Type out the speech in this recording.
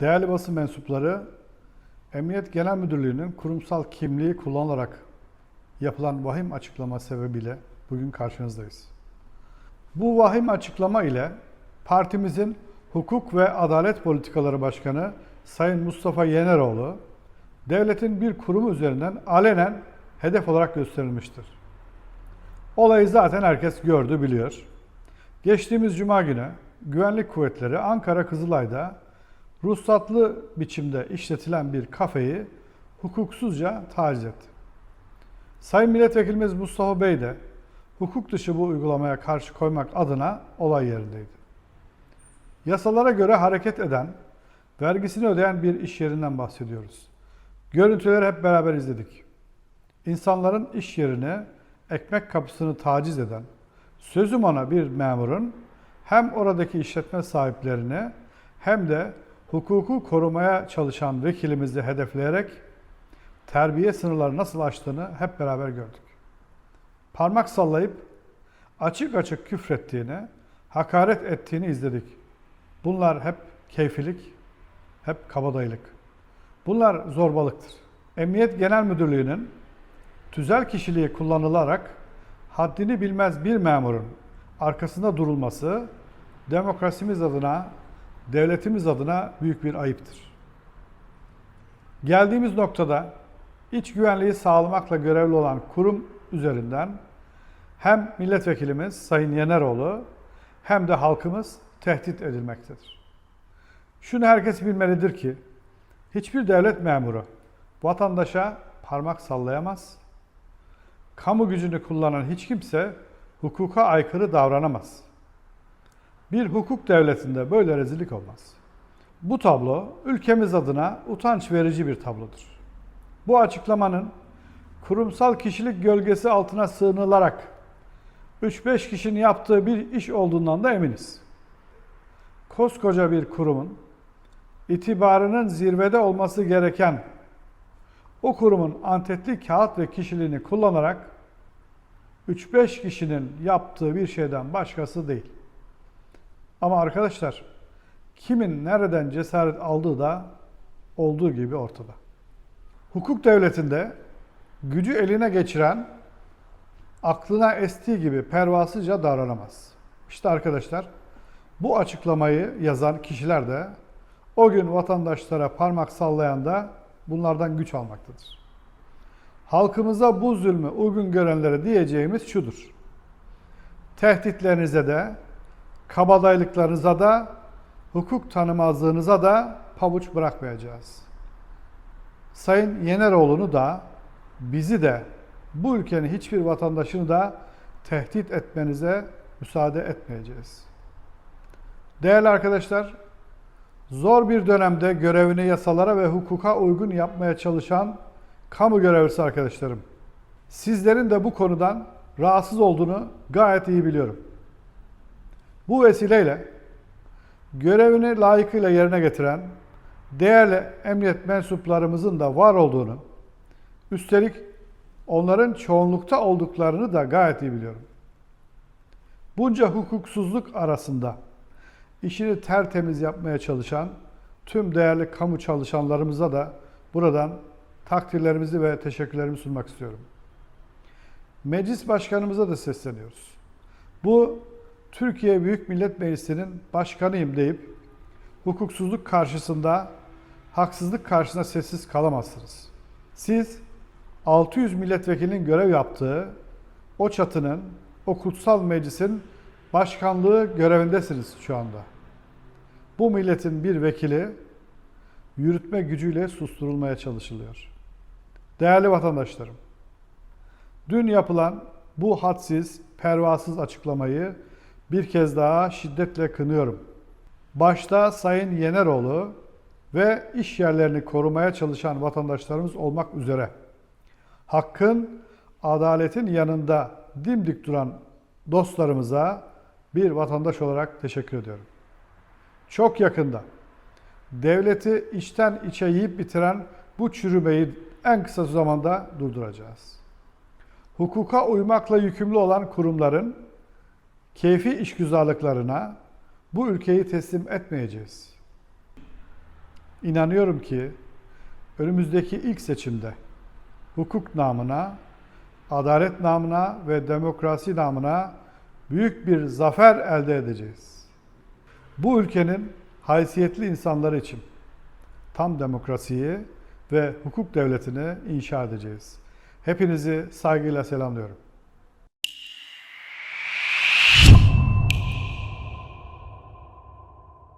Değerli basın mensupları, Emniyet Genel Müdürlüğü'nün kurumsal kimliği kullanılarak yapılan vahim açıklama sebebiyle bugün karşınızdayız. Bu vahim açıklama ile partimizin Hukuk ve Adalet Politikaları Başkanı Sayın Mustafa Yeneroğlu, devletin bir kurumu üzerinden alenen hedef olarak gösterilmiştir. Olayı zaten herkes gördü, biliyor. Geçtiğimiz cuma günü güvenlik kuvvetleri Ankara Kızılay'da ruhsatlı biçimde işletilen bir kafeyi hukuksuzca taciz etti. Sayın Milletvekilimiz Mustafa Bey de hukuk dışı bu uygulamaya karşı koymak adına olay yerindeydi. Yasalara göre hareket eden, vergisini ödeyen bir iş yerinden bahsediyoruz. Görüntüleri hep beraber izledik. İnsanların iş yerine ekmek kapısını taciz eden, sözüm ona bir memurun hem oradaki işletme sahiplerini hem de hukuku korumaya çalışan vekilimizi hedefleyerek terbiye sınırları nasıl aştığını hep beraber gördük. Parmak sallayıp açık açık küfrettiğini, hakaret ettiğini izledik. Bunlar hep keyfilik, hep kabadayılık. Bunlar zorbalıktır. Emniyet Genel Müdürlüğü'nün tüzel kişiliği kullanılarak haddini bilmez bir memurun arkasında durulması demokrasimiz adına, devletimiz adına büyük bir ayıptır. Geldiğimiz noktada iç güvenliği sağlamakla görevli olan kurum üzerinden hem milletvekilimiz Sayın Yeneroğlu hem de halkımız tehdit edilmektedir. Şunu herkes bilmelidir ki hiçbir devlet memuru vatandaşa parmak sallayamaz. Kamu gücünü kullanan hiç kimse hukuka aykırı davranamaz. Bir hukuk devletinde böyle rezillik olmaz. Bu tablo ülkemiz adına utanç verici bir tablodur. Bu açıklamanın kurumsal kişilik gölgesi altına sığınılarak 3-5 kişinin yaptığı bir iş olduğundan da eminiz. Koskoca bir kurumun itibarının zirvede olması gereken o kurumun antetli kağıt ve kişiliğini kullanarak 3-5 kişinin yaptığı bir şeyden başkası değil. Ama arkadaşlar kimin nereden cesaret aldığı da olduğu gibi ortada. Hukuk devletinde gücü eline geçiren aklına estiği gibi pervasızca davranamaz. İşte arkadaşlar bu açıklamayı yazan kişiler de o gün vatandaşlara parmak sallayan da bunlardan güç almaktadır. Halkımıza bu zulmü uygun görenlere diyeceğimiz şudur. Tehditlerinize de, kabadayılıklarınıza da, hukuk tanımazlığınıza da pabuç bırakmayacağız. Sayın Yeneroğlu'nu da, bizi de, bu ülkenin hiçbir vatandaşını da tehdit etmenize müsaade etmeyeceğiz. Değerli arkadaşlar, zor bir dönemde görevini yasalara ve hukuka uygun yapmaya çalışan kamu görevlisi arkadaşlarım. Sizlerin de bu konudan rahatsız olduğunu gayet iyi biliyorum. Bu vesileyle görevini layıkıyla yerine getiren değerli emniyet mensuplarımızın da var olduğunu, üstelik onların çoğunlukta olduklarını da gayet iyi biliyorum. Bunca hukuksuzluk arasında işini tertemiz yapmaya çalışan tüm değerli kamu çalışanlarımıza da buradan takdirlerimizi ve teşekkürlerimi sunmak istiyorum. Meclis Başkanımıza da sesleniyoruz. Bu Türkiye Büyük Millet Meclisi'nin başkanıyım deyip hukuksuzluk karşısında, haksızlık karşısında sessiz kalamazsınız. Siz 600 milletvekilinin görev yaptığı o çatının, o kutsal meclisin başkanlığı görevindesiniz şu anda. Bu milletin bir vekili yürütme gücüyle susturulmaya çalışılıyor. Değerli vatandaşlarım, dün yapılan bu hadsiz, pervasız açıklamayı bir kez daha şiddetle kınıyorum. Başta Sayın Yeneroğlu ve iş yerlerini korumaya çalışan vatandaşlarımız olmak üzere hakkın, adaletin yanında dimdik duran dostlarımıza bir vatandaş olarak teşekkür ediyorum. Çok yakında devleti içten içe yiyip bitiren bu çürümeyi en kısa zamanda durduracağız. Hukuka uymakla yükümlü olan kurumların keyfi işgüzarlıklarına bu ülkeyi teslim etmeyeceğiz. İnanıyorum ki önümüzdeki ilk seçimde hukuk namına, adalet namına ve demokrasi namına büyük bir zafer elde edeceğiz. Bu ülkenin haysiyetli insanları için tam demokrasiyi ve hukuk devletini inşa edeceğiz. Hepinizi saygıyla selamlıyorum.